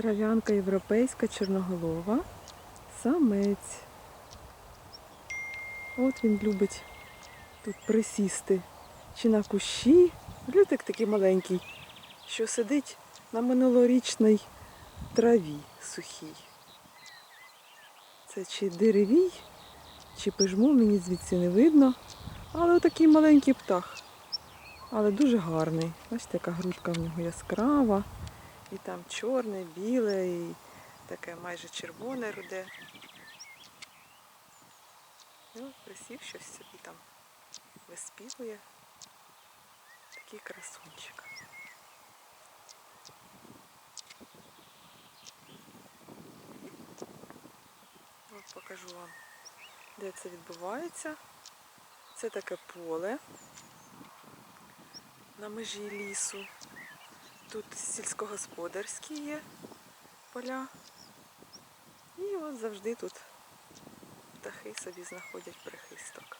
Трав'янка європейська чорноголова. Самець. От він любить тут присісти. Чи на кущі. Глютик такий маленький, що сидить на минулорічній траві сухій. Це чи деревій, чи пижмо, мені звідси не видно. Але отакий маленький птах. Але дуже гарний. Бачите, яка грудка в нього яскрава. І там чорне, біле, і таке майже червоне руде. Ну, присів щось собі там виспівує. Такий красунчик. От покажу вам, де це відбувається. Це таке поле на межі лісу. Тут сільськогосподарські є поля. І от завжди тут птахи собі знаходять прихисток.